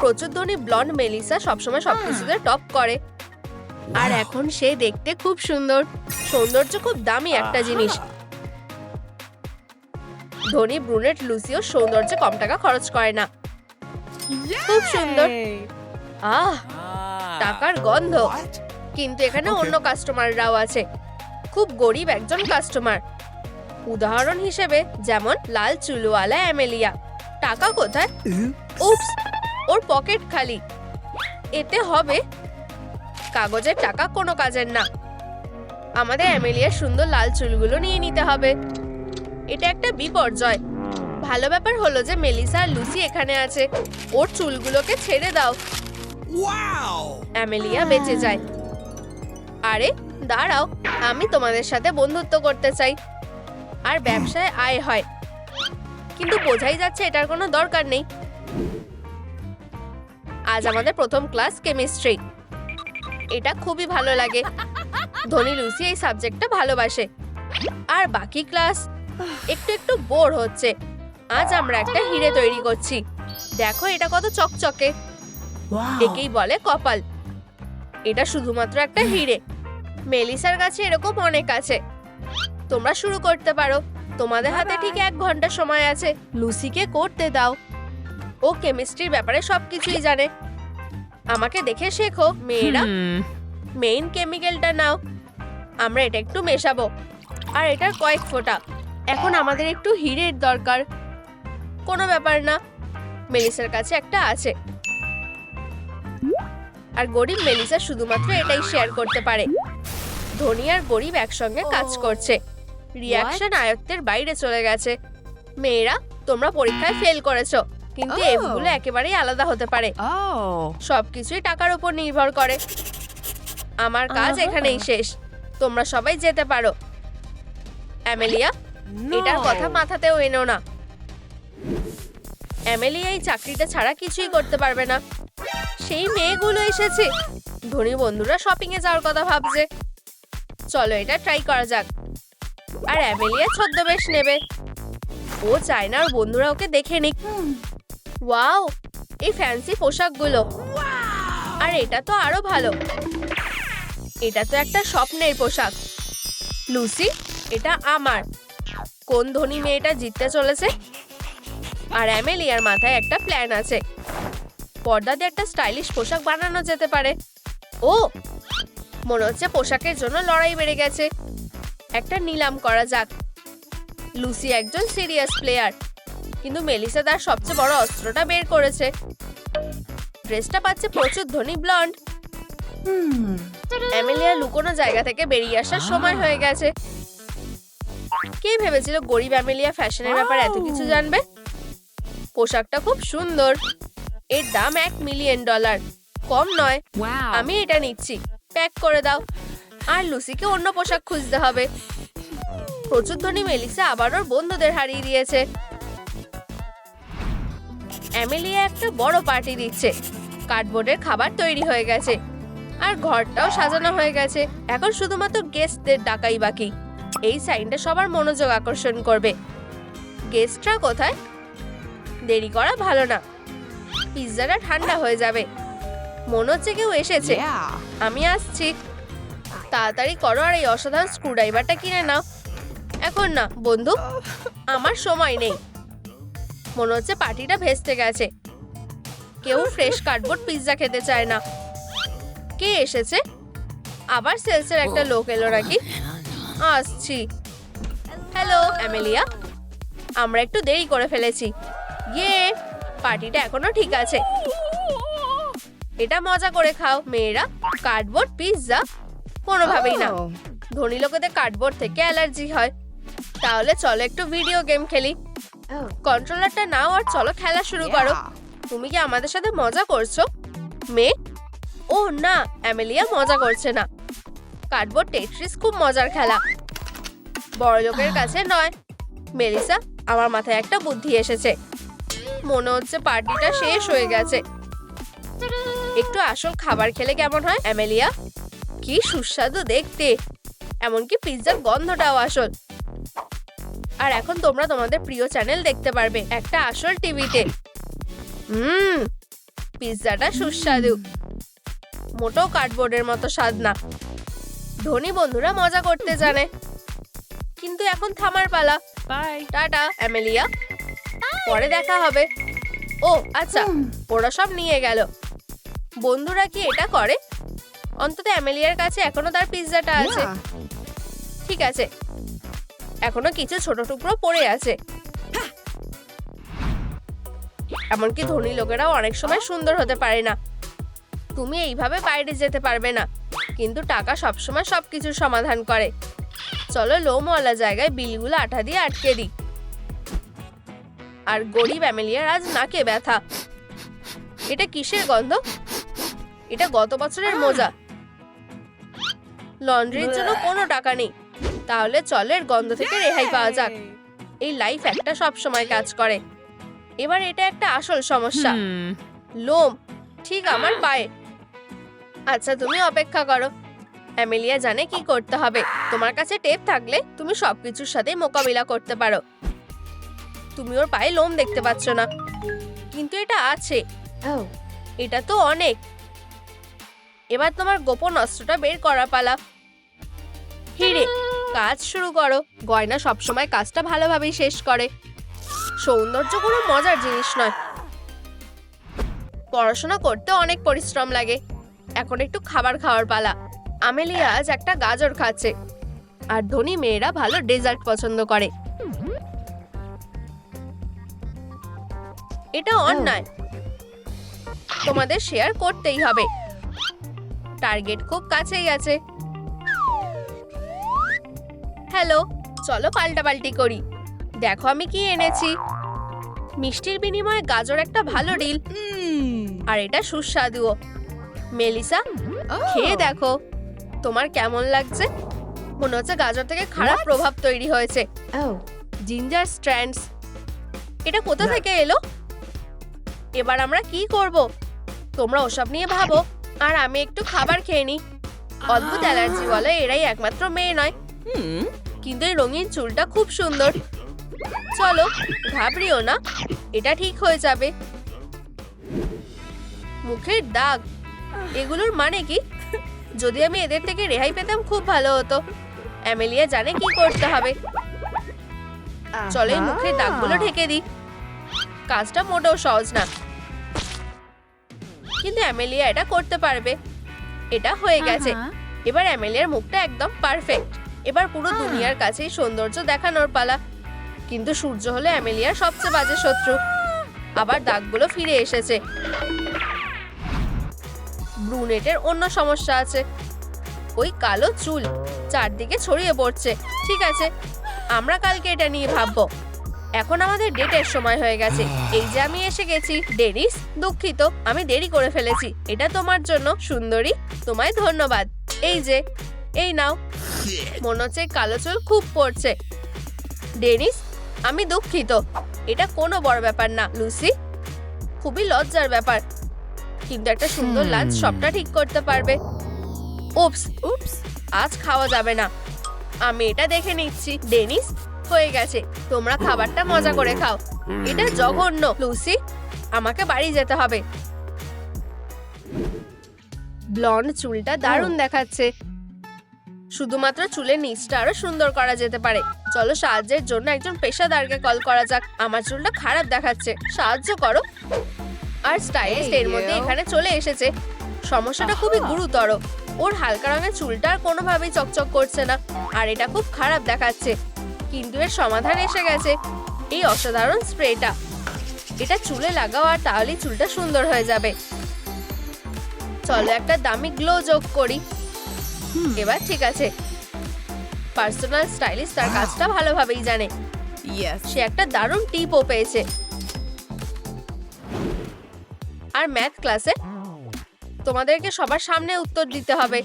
প্রচুর ধনী blonde Melissa সবসময় সবকিছুতে টপ করে। আর এখন সে দেখতে খুব সুন্দর। সৌন্দর্য খুব দামি একটা জিনিস। ধনী ব্রুনেট লুসিও সৌন্দর্যে কম টাকা খরচ করে না। খুব সুন্দর। আহ টাকার গন্ধ। কিন্তু এখানে. অন্য কাস্টমাররাও আছে। খুব গরিব একজন কাস্টমার উদাহরণ হিসেবে যেমন লাল চুলওয়ালা অ্যামেলিয়া। টাকা কোথায়? উপস ওর পকেট খালি। এতে হবে কাগজের টাকা কোনো কাজের না। আমাদের অ্যামেলিয়ার সুন্দর লাল চুলগুলো নিয়ে নিতে হবে। এটা একটা বিপর্যয়। ভালো ব্যাপার হলো যে মেলিসা আর লুসি এখানে আছে। ওর চুলগুলোকে ছেড়ে দাও। অ্যামেলিয়া বেঁচে যায়। আরে দাঁড়াও আমি তোমাদের সাথে বন্ধুত্ব করতে চাই। আর ব্যবসায় আয় হয়। কিন্তু বোঝাই যাচ্ছে এটার কোনো দরকার নেই। আজ আমাদের প্রথম ক্লাস কেমিস্ট্রি। এটা খুবই ভালো লাগে। ধনী লুসি এই সাবজেক্টটা ভালোবাসে। আর বাকি ক্লাস একটু একটু বোর হচ্ছে। আজ আমরা একটা হিরে তৈরি করছি। দেখো এটা কত চকচকে। একেই বলে কপাল। এটা শুধুমাত্র একটা হিরে। মেলিসার কাছে এরকম অনেক আছে। তোমরা শুরু করতে পারো। তোমাদের হাতে ঠিক এক ঘণ্টা সময় আছে। লুসিকে করতে দাও। ও কেমিস্ট্রির ব্যাপারে সবকিছুই জানে। আমাকে দেখে শেখো মেয়েরা। মেইন কেমিক্যালটা নাও। আমরা এটা একটু মেশাবো। আর এটার কয়েক ফোঁটা। এখন আমাদের একটু হিরের দরকার। কোনো ব্যাপার না। মেলিসার কাছে একটা আছে। আর গরিব মেলিসা শুধুমাত্র এটাই শেয়ার করতে পারে। ধনী আর গরিব একসঙ্গে কাজ করছে। রিয়াকশন আয়ত্তের বাইরে চলে গেছে। মেয়েরা তোমরা পরীক্ষায় ফেল করেছ। কিন্তু Oh. এগুলো একেবারেই আলাদা হতে পারে। Oh. সবকিছুই টাকার উপর নির্ভর করে। আমার কাজ আহা। এখানেই শেষ। তোমরা সবাই যেতে পারো। অ্যামেলিয়া এটার কথা মাথাতেও এনো না। অ্যামেলিয়া এই চাকরিটা ছাড়া কিছুই করতে পারবে না। সেই মেয়েগুলো এসেছে। ধনী বন্ধুরা শপিং এ যাওয়ার কথা ভাবছে। চলো এটা ট্রাই করা যাক। আর অ্যামেলিয়া ছদ্মবেশ নেবে। ও চায় না ওর বন্ধুরা ওকে দেখে নিক। ওয়াও, এই ফ্যান্সি পোশাকগুলো। আর এটা তো আরও ভালো। এটা তো একটা স্বপ্নের পোশাক। লুসি, এটা আমার। কোন ধনী মেয়েটা জিততে চলেছে? আর অ্যামেলিয়ার মাথায় একটা প্ল্যান আছে। পর্দা দিয়ে একটা স্টাইলিশ পোশাক বানানো যেতে পারে। ও, মনে হচ্ছে পোশাকের জন্য লড়াই বেড়ে গেছে। একটা নিলাম করা যাক। লুসি একজন সিরিয়াস প্লেয়ার। কিন্তু মেলিসা তার সবচেয়ে বড় অস্ত্রটা বের করেছে। ড্রেসটা পাচ্ছে প্রচুর ধনী ব্লন্ড অ্যামেলিয়া লুকোনো জায়গা থেকে বেরিয়ে আসার সময় হয়ে গেছে। কে ভেবেছিল গরিব অ্যামেলিয়া ফ্যাশনের ব্যাপারে এত কিছু জানবে? পোশাকটা খুব সুন্দর। এর দাম এক মিলিয়ন ডলার কম নয়। আমি এটা নিচ্ছি। প্যাক করে দাও। আর লুসিকে অন্য পোশাক খুঁজতে হবে। প্রচুর ধনী মেলিসা আবার ওর বন্ধুদের হারিয়ে দিয়েছে। অ্যামেলিয়া একটা বড় পার্টি দিচ্ছে। কার্ডবোর্ডের খাবার তৈরি হয়ে গেছে। আর ঘরটাও সাজানো হয়ে গেছে। এখন শুধুমাত্র গেস্টদের ডাকাই বাকি। এই সাইনটা সবার মনোযোগ আকর্ষণ করবে। গেস্টরা কোথায়? দেরি করা ভালো না। পিৎজাটা ঠান্ডা হয়ে যাবে। মনে হচ্ছে কেউ এসেছে। আমি আসছি। তাড়াতাড়ি করো আর এই অসাধারণ স্ক্রুড্রাইভারটা কিনে নাও। এখন না বন্ধু আমার সময় নেই। মনে হচ্ছে পার্টিটা ভেস্তে গেছে। কেউ ফ্রেশ কার্ডবোর্ড পিৎজা খেতে চায় না। কে এসেছে? আবার সেলসের একটা লোক এলো নাকি? আসছি। হ্যালো অ্যামেলিয়া আমরা একটু দেরি করে ফেলেছি। ইয়ে পার্টিটা এখনও ঠিক আছে। এটা মজা করে খাও মেয়েরা। কার্ডবোর্ড পিৎজা কোনোভাবেই না। Oh. ধনী লোকেদের কার্ডবোর্ড থেকে অ্যালার্জি হয়। তাহলে চলো একটু ভিডিও গেম খেলি. কন্ট্রোলারটা নাও আর চলো খেলা শুরু করো। তুমি কি আমাদের সাথে মজা করছ? মেয়ে ও না অ্যামেলিয়া মজা করছে না। কার্ডবোর্ড টেট্রিস খুব মজার খেলা। বড় লোকের কাছে নয়। মেলিসা আমার মাথায় একটা বুদ্ধি এসেছে। মনে হচ্ছে পার্টিটা শেষ হয়ে গেছে। একটু আসল খাবার খেলে কেমন হয় অ্যামেলিয়া? কি সুস্বাদু দেখতে। এমনকি পিৎজার গন্ধটাও আসল। আর এখন তোমরা তোমাদের প্রিয় চ্যানেল দেখতে পারবে একটা আসল টিভিতে। হুম পিৎজাটা সুস্বাদু। মোটো কার্ডবোর্ডের মতো স্বাদ না। ধনী বন্ধুরা মজা করতে জানে। কিন্তু এখন থামার পালা। বাই। Tata Amelia. পরে দেখা হবে। ও আচ্ছা ওরা সব নিয়ে গেল। বন্ধুরা কি এটা করে? অন্তত অ্যামেলিয়ার কাছে এখনও তার পিৎজাটা আছে। ঠিক আছে। এখনও কিছু ছোট টুকরো পড়ে আছে। এমনকি ধনী লোকেরাও অনেক সময় সুন্দর হতে পারে না। তুমি এইভাবে বাইরে যেতে পারবে না, কিন্তু টাকা সবসময় সবকিছুর সমাধান করে। চলো লোমওয়ালা জায়গায় বিলগুলো আঠা দিয়ে আটকে দিই। আর গরিব অ্যামেলিয়ার আজ নাকে ব্যথা। এটা কিসের গন্ধ? এটা গত বছরের মোজা। লন্ড্রির জন্য কোনো টাকা নেই। তাহলে চলের গন্ধ থেকে রেহাই পাওয়া যাক। এই লাইফ একটা সব সময় কাজ করে। এবার এটা একটা আসল সমস্যা। লোম ঠিক আমার পায়ে। আচ্ছা তুমি অপেক্ষা করো। অ্যামেলিয়া জানে কি করতে হবে। তোমার কাছে টেপ থাকলে তুমি সবকিছুর সাথে মোকাবিলা করতে পারো। তুমি ওর পায়ে লোম দেখতে পাচ্ছ না। কিন্তু এটা আছে। এটা তো অনেক। এবার তোমার গোপন অস্ত্রটা বের করা পালা। হিরে কাজ শুরু করো। গয়না সবসময় কাজটা ভালোভাবেই শেষ করে। সৌন্দর্য কোনো মজার জিনিস নয়। পড়াশোনা করতে অনেক পরিশ্রম লাগে। এখন একটু খাবার খাওয়ার পালা। আমেলিয়া আজ একটা গাজর খাচ্ছে। আর ধনী মেয়েরা ভালো ডেজার্ট পছন্দ করে। এটা অন্যায়। তোমাদের শেয়ার করতেই হবে। টার্গেট খুব কাছেই আছে। হ্যালো চলো পাল্টাপাল্টি করি। দেখো আমি কি এনেছি। মিষ্টির বিনিময়ে গাজর একটা ভালো ডিল আর এটা সুস্বাদুও। মেলিসা খেয়ে দেখো তোমার কেমন লাগছে? মনে হচ্ছে গাজর থেকে খারাপ প্রভাব তৈরি হয়েছে। জিঞ্জার স্ট্র্যান্ডস এটা কোথা থেকে এলো? এবার আমরা কি করব? তোমরা ওসব নিয়ে ভাবো। আর আমি একটু খাবার খেয়ে নিই। অদ্ভুত অ্যালার্জি বলে এরাই একমাত্র মেয়ে নয়। কিন্তু এই রঙিন চুলটা খুব সুন্দর। চলো ঘাবড়িও না এটা ঠিক হয়ে যাবে। মুখের দাগ এগুলোর মানে কি? যদি আমি এদের থেকে রেহাই পেতাম খুব ভালো হতো। অ্যামেলিয়া জানে কি করতে হবে। চলো এই মুখের দাগগুলো ঢেকে দিই। কাজটা মোটেও সহজ না। কিন্তু অ্যামেলিয়া এটা করতে পারবে। এটা হয়ে গেছে। এবার অ্যামেলিয়ার মুখটা একদম পারফেক্ট এবার পুরো দুনিয়ার কাছেই সৌন্দর্য দেখানোর পালা। কিন্তু সূর্য হলো অ্যামেলিয়ার সবচেয়ে বাজে শত্রু। আবার দাগগুলো ফিরে এসেছে। ব্রুনেটের অন্য সমস্যা আছে। ওই কালো চুল চারদিকে ছড়িয়ে পড়ছে। ঠিক আছে আমরা কালকে এটা নিয়ে ভাববো। এখন আমাদের ডেটের সময় হয়ে গেছে। এই যে আমি এসে গেছি ডেনিস দুঃখিত আমি দেরি করে ফেলেছি। এটা তোমার জন্য সুন্দরী তোমায় ধন্যবাদ। এই যে এই নাও। মনে হচ্ছে কালো চুল খুব পড়ছে ডেনিস আমি দুঃখিত। এটা কোনো বড় ব্যাপার না লুসি। খুবই লজ্জার ব্যাপার। কিন্তু একটা সুন্দর লাঞ্চ সবটা ঠিক করতে পারবে। উপস উপস আজ খাওয়া যাবে না। আমি এটা দেখে নিচ্ছি। ডেনিস হয়ে গেছে। তোমরা খাবারটা মজা করে খাও। এটা জঘন্য লুসি। আমাকে বাড়ি যেতে হবে। ব্লন্ড চুলটা দারুণ দেখাচ্ছে। শুধুমাত্র চুলের নিচটা আরও সুন্দর করা যেতে পারে। চলো সাহায্যের জন্য একজন পেশাদারকে কল করা যাক। আমার চুলটা খারাপ দেখাচ্ছে। সাহায্য করো। আর স্টাইলিস্ট এর মধ্যে এখানে চলে এসেছে। সমস্যাটা খুবই গুরুতর। ওর হালকা রঙের চুলটা আর কোনোভাবেই চকচক করছে না। আর এটা খুব খারাপ দেখাচ্ছে। কিন্তু এর সমাধান এসে গেছে। এই অসাধারণ স্প্রেটা। এটা চুলে লাগাও আর তাহলেই চুলটা সুন্দর হয়ে যাবে। চলো একটা দামি গ্লো যোগ করি। এবার ঠিক আছে। পার্সোনাল স্টাইলিস্ট তার কাজটা ভালোভাবেই জানে। ইয়েস সে একটা দারুণ টিপও পেয়েছে। আর ম্যাথ ক্লাসে তোমাদেরকে সবার সামনে উত্তর দিতে হবে।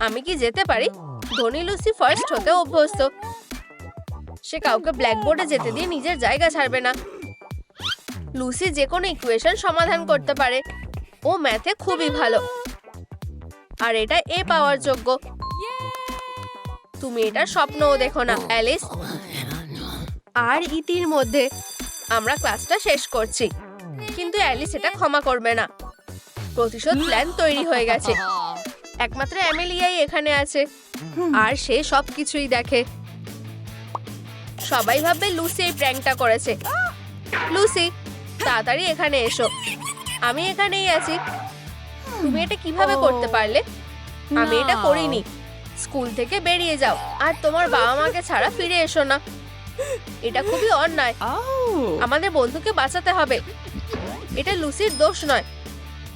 আমি কি যেতে পারি? ধনী লুসি ফার্স্ট হতে অভ্যস্ত। সে কাউকে ব্ল্যাকবোর্ডে যেতে দিয়ে নিজের জায়গা ছাড়বে না। লুসি যে কোনো ইকুয়েশন সমাধান করতে পারে। ও ম্যাথে খুবই ভালো। আর এটা এ পাওয়ার যোগ্য। তুমি এটা স্বপ্নও দেখো না, অ্যালিস। আর ইতির মধ্যে আমরা ক্লাসটা শেষ করছি। কিন্তু অ্যালিস এটা ক্ষমা করবে না। প্রতিশোধ প্ল্যান তৈরি হয়ে গেছে। একমাত্র অ্যামেলিয়াই এখানে আছে। আর সে সব কিছুই দেখে। সবাই ভাববে লুসি এই প্র্যাঙ্কটা করেছে। লুসি, তাড়াতাড়ি এখানে এসো। আমি এখানেই আছি। তুমি এটা কীভাবে করতে পারলে? আমি এটা করিনি। স্কুল থেকে বেরিয়ে যাও। আর তোমার বাবা মাকে ছাড়া ফিরে এসো না। এটা খুবই অন্যায়. আমাদের বন্ধুকে বাঁচাতে হবে। এটা লুসির দোষ নয়।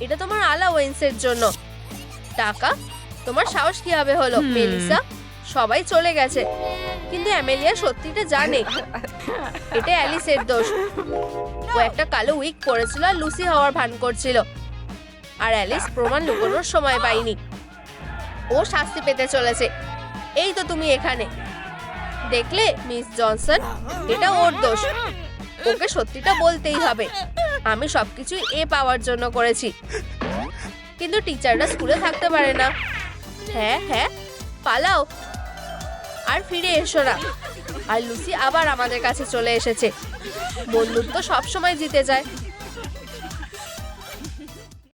এটা তোমার আলা ওয়েন্সের জন্য। টাকা তোমার সাহস কি হবে হলো। মেলিসা সবাই চলে গেছে। কিন্তু অ্যামেলিয়া সত্যিটা জানে। এটা অ্যালিসের দোষ। ও একটা কালো উইক পরেছিল আর লুসি হওয়ার ভান করছিল। আর অ্যালিস প্রমাণ লুকোনোর সময় পায়নি। ও শাস্তি পেতে চলেছে। এই তো তুমি এখানে। দেখলে, মিস জনসন, এটা ওর দোষ। ওকে সত্যিটা বলতেই হবে। আমি সবকিছু এ পাওয়ার জন্য করেছি। কিন্তু টিচাররা স্কুলে থাকতে পারে না। হ্যাঁ হ্যাঁ পালাও। আর ফিরে এসো না। আর লুসি আবার আমাদের কাছে চলে এসেছে। বন্ধুত্ব সবসময় জিতে যায়।